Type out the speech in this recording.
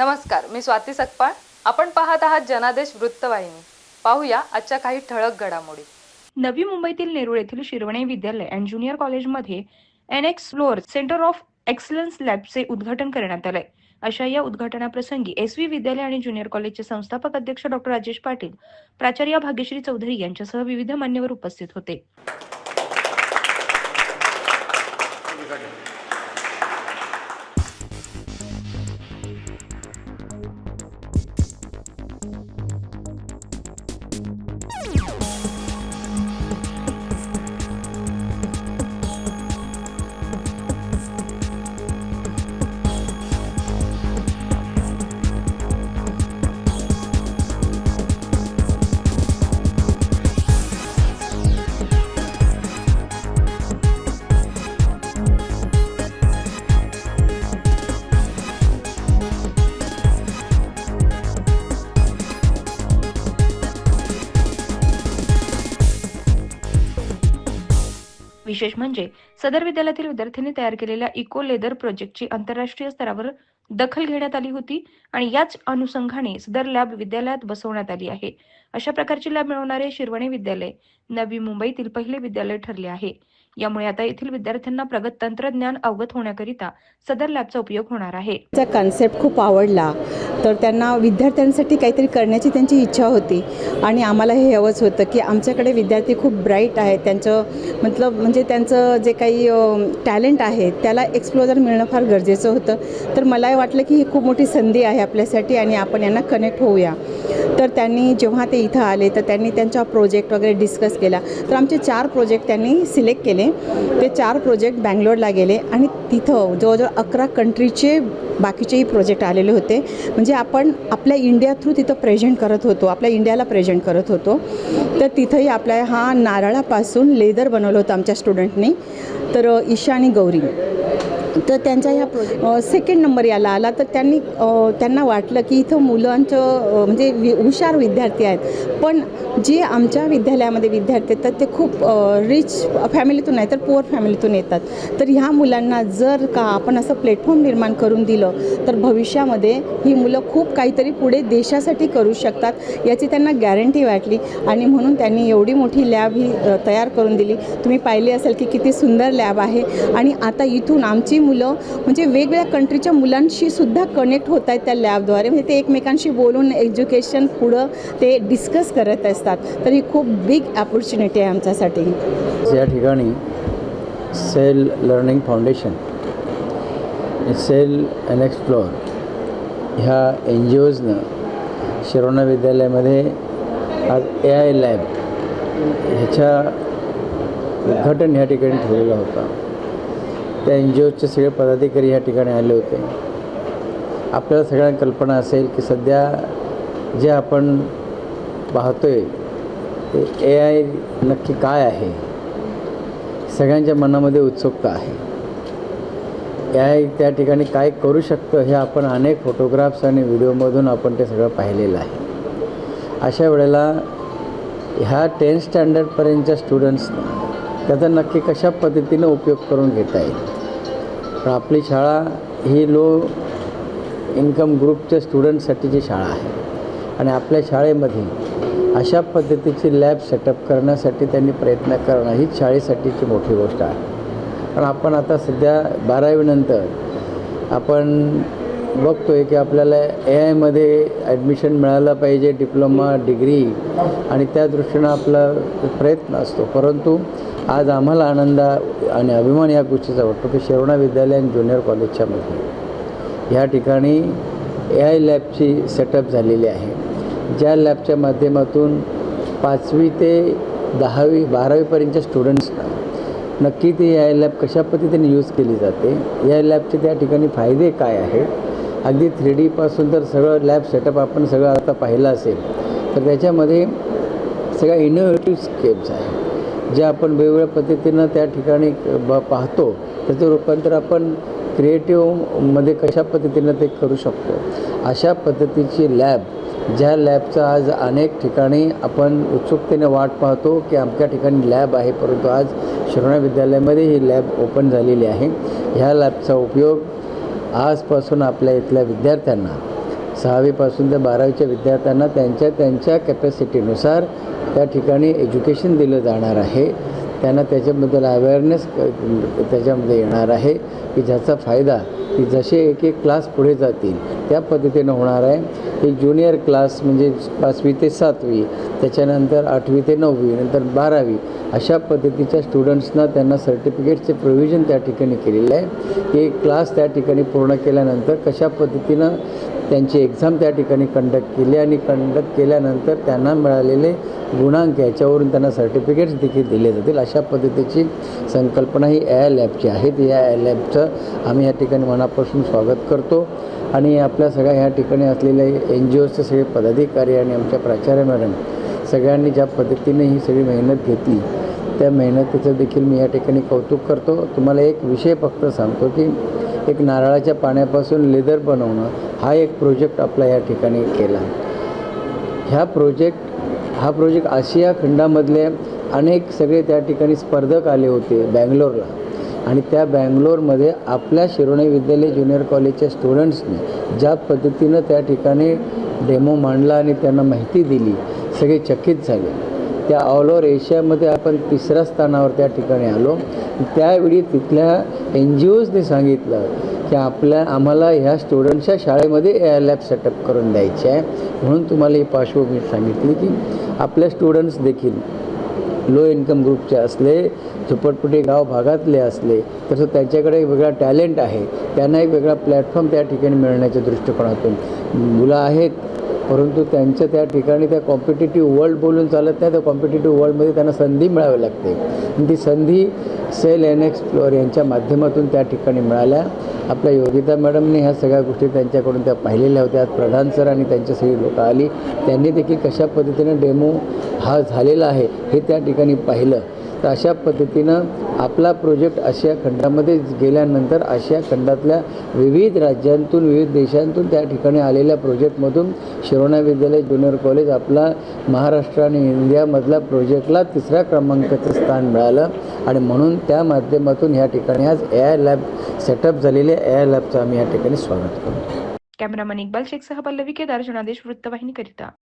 नमस्कार मी स्वाती सकपाळ. आपण पाहत आहात जनादेश वृत्तवाहिनी. पाहूया आजच्या काही ठळक घडामोडी. नवी मुंबईतील नेरूळ येथील शिरवणे विद्यालय अँड ज्युनियर कॉलेजमध्ये N X floor centre of excellence लॅबचे उद्घाटन करण्यात आलंय. अशा या उद्घाटनाप्रसंगी एस व्ही विद्यालय आणि ज्युनियर कॉलेजचे संस्थापक अध्यक्ष डॉक्टर राजेश पाटील प्राचार्य भाग्यश्री चौधरी यांच्यासह विविध मान्यवर उपस्थित होते. विशेष म्हणजे सदर विद्यालयातील विद्यार्थ्यांनी तयार केलेल्या इको लेदर प्रोजेक्टची आंतरराष्ट्रीय स्तरावर दखल घेण्यात आली होती आणि याच अनुषंगाने सदर लॅब विद्यालयात बसवण्यात आली आहे. अशा प्रकारची लॅब मिळवणारे शिरवणे विद्यालय नवी मुंबईतील पहिले विद्यालय ठरले आहे. यामुळे आता येथील विद्यार्थ्यांना प्रगत तंत्रज्ञान अवगत होण्याकरिता सदर लॅबचा उपयोग होणार आहे. त्याचा कन्सेप्ट खूप आवडला तर त्यांना विद्यार्थ्यांसाठी काहीतरी करण्याची त्यांची इच्छा होती. आणि आम्हाला हे हवंच होतं की आमच्याकडे विद्यार्थी खूप ब्राईट आहेत. त्यांचं मतलब म्हणजे त्यांचं जे काही टॅलेंट आहे त्याला एक्सप्लोजर मिळणं फार गरजेचं होतं. तर मला वाटलं की ही खूप मोठी संधी आहे आपल्यासाठी आणि आपण यांना कनेक्ट होऊया. तर त्यांनी जेव्हा ते इथं आले तर त्यांनी त्यांचा प्रोजेक्ट वगैरे डिस्कस केला. तर आमचे चार प्रोजेक्ट त्यांनी सिलेक्ट केले. ते चार प्रोजेक्ट बँगलोरला गेले आणि तिथं जवळजवळ अकरा कंट्रीचे बाकीचेही प्रोजेक्ट आलेले होते. म्हणजे आपण आपल्या इंडिया थ्रू तिथं प्रेझेंट करत होतो आपल्या इंडियाला प्रेझेंट करत होतो. तर तिथंही आपल्या हा नारळापासून लेदर बनवलं होतं आमच्या स्टुडंटनी तर ईशा आणि गौरी. तर त्यांच्या ह्या सेकंड नंबर याला आला. तर त्यांनी त्यांना वाटलं की इथं मुलांचं म्हणजे वि हुशार विद्यार्थी आहेत. पण जे आमच्या विद्यालयामध्ये विद्यार्थी आहेत तर ते खूप रिच फॅमिलीतून नाही तर पुअर फॅमिलीतून येतात. तर ह्या मुलांना जर का आपण असं प्लॅटफॉर्म निर्माण करून दिलं तर भविष्यामध्ये ही मुलं खूप काहीतरी पुढे देशासाठी करू शकतात याची त्यांना गॅरंटी वाटली. आणि म्हणून त्यांनी एवढी मोठी लॅब ही तयार करून दिली. तुम्ही पाहिले असेल की किती सुंदर लॅब आहे. आणि आता इथून आमची मुलं म्हणजे वेगवेगळ्या कंट्रीच्या मुलांशी सुद्धा कनेक्ट होत आहेत त्या लॅबद्वारे म्हणजे ते एकमेकांशी बोलून एज्युकेशन पुढं ते डिस्कस करत असतात. तर ही खूप बिग अपॉर्च्युनिटी आहे आमच्यासाठी. या ठिकाणी sail learning foundation sail and explore ह्या एन जी ओजनं शिरोणा विद्यालयामध्ये आज ए आय लॅब ह्याच्या उद्घाटन ह्या ठिकाणी ठेवलेला होता. त्या एन जी ओचे सगळे पदाधिकारी ह्या ठिकाणी आले होते. आपल्याला सगळ्यांना कल्पना असेल की सध्या जे आपण पाहतोय ते ए आय नक्की काय आहे? सगळ्यांच्या मनामध्ये उत्सुकता आहे. ए आय त्या ठिकाणी काय करू शकतं हे आपण अनेक फोटोग्राफ्स आणि व्हिडिओमधून आपण ते सगळं पाहिलेलं आहे. अशा वेळेला ह्या टेन्थ स्टँडर्डपर्यंतच्या स्टुडंट्सना त्याचा नक्की कशा पद्धतीनं उपयोग करून घेता येईल? पण आपली शाळा ही लो इन्कम ग्रुपच्या स्टुडंटसाठीची शाळा आहे. आणि आपल्या शाळेमध्ये अशा पद्धतीची लॅब सेटअप करण्यासाठी त्यांनी प्रयत्न करणं हीच शाळेसाठीची मोठी गोष्ट आहे. पण आपण आता सध्या बारावीनंतर आपण बघतो आहे की आपल्याला ए आयमध्ये ॲडमिशन मिळालं पाहिजे डिप्लोमा डिग्री आणि त्या दृष्टीनं आपला प्रयत्न असतो. परंतु आज आम्हाला आनंद आणि अभिमान या गोष्टीचा वाटतो की शरोणा विद्यालय आणि ज्युनियर कॉलेजच्या मध्ये ह्या ठिकाणी ए आय लॅबची सेटअप झालेली आहे. ज्या लॅबच्या माध्यमातून पाचवी ते दहावी बारावीपर्यंतच्या स्टुडंट्सना नक्की ती ए आय लॅब कशा पद्धतीने यूज केली जाते? या लॅबचे त्या ठिकाणी फायदे काय आहेत? अगदी थ्री डीपासून तर सगळं लॅब सेटअप आपण सगळं आता पाहिलं असेल तर त्याच्यामध्ये सगळ्या इनोव्हेटिव्ह स्केप्स आहेत. ज्या आपण वेगवेगळ्या पद्धतीनं त्या ठिकाणी ब पाहतो त्याचं रूपांतर आपण क्रिएटिव्हमध्ये कशा पद्धतीनं ते करू शकतो? अशा पद्धतीची लॅब ज्या लॅबचा आज अनेक ठिकाणी आपण उत्सुकतेने वाट पाहतो की आमच्या ठिकाणी लॅब आहे परंतु आज शिरोणा विद्यालयामध्ये ही लॅब ओपन झालेली आहे. ह्या लॅबचा उपयोग आजपासून आपल्या इथल्या विद्यार्थ्यांना सहावीपासून ते बारावीच्या विद्यार्थ्यांना त्यांच्या त्यांच्या कॅपॅसिटीनुसार त्या ठिकाणी एज्युकेशन दिलं जाणार आहे. त्यांना त्याच्याबद्दल अवेअरनेस त्याच्यामध्ये येणार आहे की ज्याचा फायदा की जसे एक एक क्लास पुढे जातील त्या पद्धतीनं होणार आहे. एक ज्युनियर क्लास म्हणजे पाचवी ते सातवी त्याच्यानंतर आठवी ते नववी नंतर बारावी अशा पद्धतीच्या स्टुडंट्सना त्यांना सर्टिफिकेटचे प्रोव्हिजन त्या ठिकाणी केलेलं आहे. की क्लास त्या ठिकाणी पूर्ण केल्यानंतर कशा पद्धतीनं त्यांची एक्झाम त्या ठिकाणी कंडक्ट केली आणि कंडक्ट केल्यानंतर त्यांना मिळालेले गुणांक याच्यावरून त्यांना सर्टिफिकेट्स देखील दिले जातील. अशा पद्धतीची संकल्पना ही ए लॅबची आहे. ती या लॅबचं आम्ही या ठिकाणी मनापासून स्वागत करतो. आणि आपल्या सगळ्या ह्या ठिकाणी असलेले एन जी ओचे सगळे पदाधिकारी आणि आमच्या प्राचार्य मॅडम सगळ्यांनी ज्या पद्धतीने ही सगळी मेहनत घेतली त्या मेहनतीचं देखील मी या ठिकाणी कौतुक करतो. तुम्हाला एक विषय फक्त सांगतो की एक नारळाच्या पाण्यापासून लेदर बनवणं हा एक प्रोजेक्ट आपला या ठिकाणी केला. ह्या प्रोजेक्ट हा प्रोजेक्ट आशिया खंडामधले अनेक सगळे त्या ठिकाणी स्पर्धक आले होते बँगलोरला. आणि त्या बँगलोरमध्ये आपल्या शिरोणे विद्यालय ज्युनियर कॉलेजच्या स्टुडंट्सने ज्या पद्धतीनं त्या ठिकाणी डेमो मांडला आणि त्यांना माहिती दिली सगळे चकित झाले. त्या ऑल ओव्हर एशियामध्ये आपण तिसऱ्या स्थानावर त्या ठिकाणी आलो. त्यावेळी तिथल्या एन जी ओजने सांगितलं की आपल्या आम्हाला ह्या स्टुडंटच्या शाळेमध्ये ए लॅब सेटअप करून द्यायचे आहे. म्हणून तुम्हाला ही पार्श्वभूमी सांगितली की आपल्या स्टुडंट्स देखील लो इन्कम ग्रुपचे असले झोपटपट्टी गाव भागातले असले तसं त्यांच्याकडे एक वेगळा टॅलेंट आहे. त्यांना एक वेगळा प्लॅटफॉर्म त्या ठिकाणी मिळण्याच्या दृष्टिकोनातून. मुलं आहेत परंतु त्यांच्या त्या ठिकाणी त्या कॉम्पिटेटिव्ह वर्ल्ड बोलून चालत नाही त्या कॉम्पिटेटिव्ह वर्ल्डमध्ये त्यांना संधी मिळावी लागते. आणि ती संधी सेल एन एक्सप्लोअर यांच्या माध्यमातून त्या ठिकाणी मिळाल्या. आपल्या योगिता मॅडमने ह्या सगळ्या गोष्टी त्यांच्याकडून त्या पाहिलेल्या होत्या. प्रधान सर आणि त्यांच्या सगळी लोकं आली. त्यांनी देखील कशा पद्धतीनं डेमो हा झालेला आहे हे त्या ठिकाणी पाहिलं. तर अशा पद्धतीनं आपला प्रोजेक्ट आशिया खंडामध्ये गेल्यानंतर आशिया खंडातल्या विविध राज्यांतून विविध देशांतून त्या ठिकाणी आलेल्या प्रोजेक्टमधून शिरोणा विद्यालय ज्युनियर कॉलेज आपला महाराष्ट्र आणि इंडियामधल्या प्रोजेक्टला तिसऱ्या क्रमांकाचं स्थान मिळालं. आणि म्हणून त्या माध्यमातून ह्या ठिकाणी आज ए आय लॅब सेटअप झालेल्या ए आय लॅबचं आम्ही या ठिकाणी स्वागत करतो. कॅमेरामन इक्बाल शेखसह पल्लवी केदार जनादेश वृत्तवाहिनीकरिता.